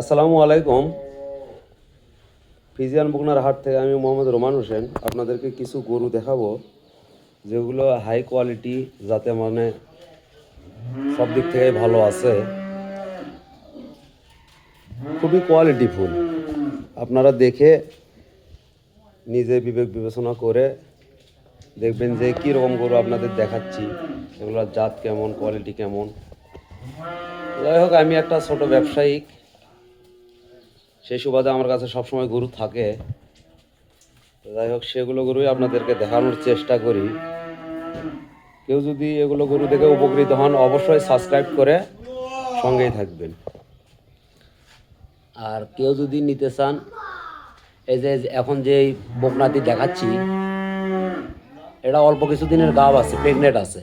আসসালামু আলাইকুম। ফিজিয়ান বুকনার হাট থেকে আমি মোহাম্মদ রোমান হোসেন। আপনাদেরকে কিছু গরু দেখাবো, যেগুলো হাই কোয়ালিটি যাতে মানে সব দিক থেকে ভালো আছে। খুবই কোয়ালিটি ফুল। আপনারা দেখে নিজে বিবেক বিবেচনা করে দেখবেন যে কী রকম গরু আপনাদের দেখাচ্ছি, এগুলোর জাত কেমন কোয়ালিটি কেমন। যাই হোক, আমি একটা ছোট ব্যবসায়িক সেই সুবাদে আমার কাছে সবসময় গরু থাকে। তো যাই হোক, সেগুলো গরুই আপনাদেরকে দেখানোর চেষ্টা করি। কেউ যদি এগুলো গরু দেখে উপকৃত হন, অবশ্যই সাবস্ক্রাইব করে সঙ্গেই থাকবেন। আর কেউ যদি নিতে চান, এই যে এখন যে বকনাতি দেখাচ্ছি, এটা অল্প কিছুদিনের গাব আছে প্রেগনেন্ট আছে।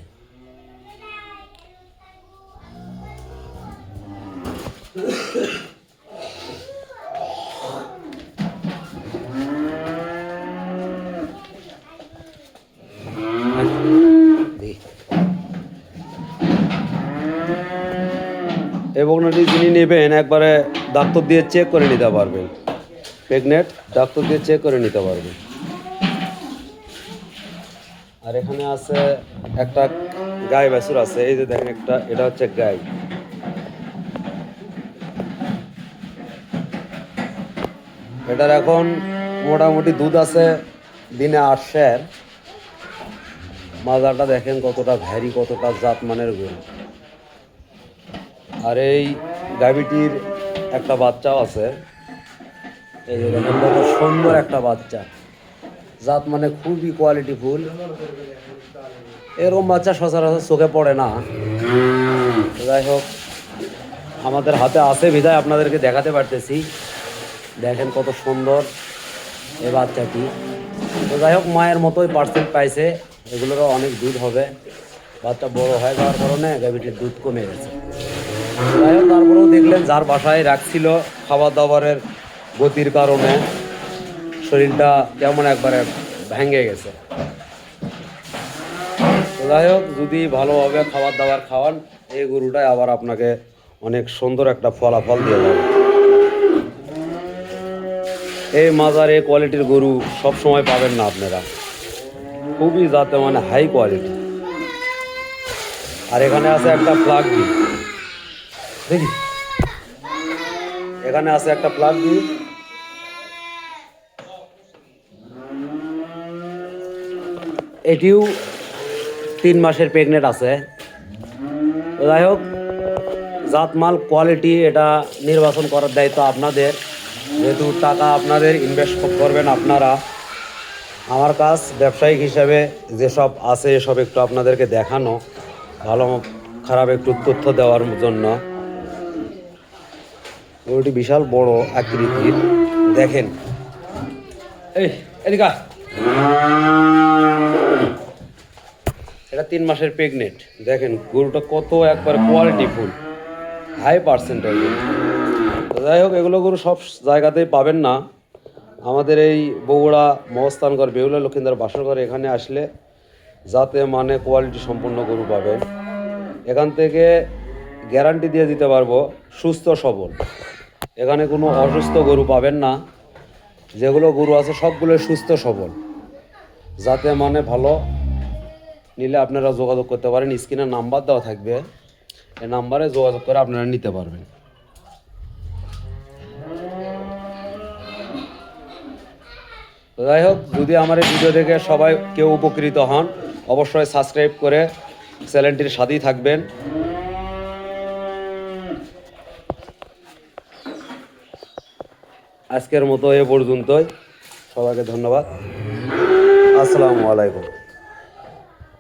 বকনাটি যিনি নেবেন, একবারে ডাক্তার দিয়ে চেক করে নিতে পারবেন। প্রেগনেন্ট ডাক্তার দিয়ে চেক করে নিতে পারবেন। আর এখানে আছে একটা গাই বাছুর আছে, এই যে দেখেন একটা, এটা হচ্ছে গাই। এটার এখন মোটামুটি দুধ আছে, দিনে আটশের। মাজাটা দেখেন কতটা ভ্যারি কতটা জাত মানের গরু। আর এই গাভিটির একটা বাচ্চাও আছে। এই সুন্দর একটা বাচ্চা। জাত মানে খুবই কোয়ালিটি ফুল এরকম বাচ্চা সচরাচর চোখে পড়ে না। যাই হোক, আমাদের হাতে আছে বিধায় আপনাদেরকে দেখাতে পারতেছি। দেখেন কত সুন্দর এ বাচ্চাটি। তো যাই হোক, মায়ের মতোই পার্সেন্ট পাইছে। এগুলোরও অনেক দুধ হবে। বাচ্চা বড় হয়ে যাওয়ার কারণে গাভিটির দুধ কমে গেছে। যাই তারপরেও দেখলেন যার বাসায় রাখছিল খাবার দাবারের গতির কারণে শরীরটা কেমন একবারে ভেঙে গেছে। যাই হোক, যদি ভালোভাবে খাবার দাবার খাওয়ান, এই গরুটাই আবার আপনাকে অনেক সুন্দর একটা ফলাফল দিয়ে যাবে। এই মাজার এই কোয়ালিটির গরু সব সময় পাবেন না আপনারা। খুবই যাতে মানে হাই কোয়ালিটি আর এখানে আছে একটা প্লাগ দি দেখি। এখানে আছে একটা প্লাগ দি এটিও তিন মাসের প্রেগনেন্ট আছে। যাই হোক জাতমাল কোয়ালিটি এটা নির্বাচন করার দায়িত্ব আপনাদের। যেহেতু টাকা আপনাদের ইনভেস্ট করবেন আপনারা। আমার কাজ ব্যবসায়িক হিসাবে যেসব আছে এসব একটু আপনাদেরকে দেখানো, ভালো, খারাপ একটু তথ্য দেওয়ার জন্য। গরুটি বিশাল বড় আকৃতির। দেখেন। এদিকা এটা তিন মাসের প্রেগনেন্ট দেখেন, গরুটা কত একবার কোয়ালিটি ফুল। হাই পার্সেন্টেজ যাই হোক, এগুলো গরু সব জায়গাতেই পাবেন না। আমাদের এই বগুড়া মহস্থানগর বেহুলা লক্ষিন্দার বাসরঘর এখানে আসলে যাতে মানে কোয়ালিটি সম্পন্ন গরু পাবেন এখান থেকে গ্যারান্টি দিয়ে দিতে পারব, সুস্থ সবল। এখানে কোনো অসুস্থ গরু পাবেন না। যেগুলো গরু আছে সবগুলো সুস্থ সবল। যাতে মানে ভালো নিলে আপনারা যোগাযোগ করতে পারেন। স্ক্রিনে নাম্বার দেওয়া থাকবে। এই নাম্বারে যোগাযোগ করে আপনারা নিতে পারবেন। যাই হোক, যদি আমার এই ভিডিও দেখে সবাই কেউ উপকৃত হন, অবশ্যই সাবস্ক্রাইব করে চ্যানেলটির সাথেই থাকবেন। আজকের মতো এ পর্যন্তই। সবাইকে ধন্যবাদ। আসসালামু আলাইকুম।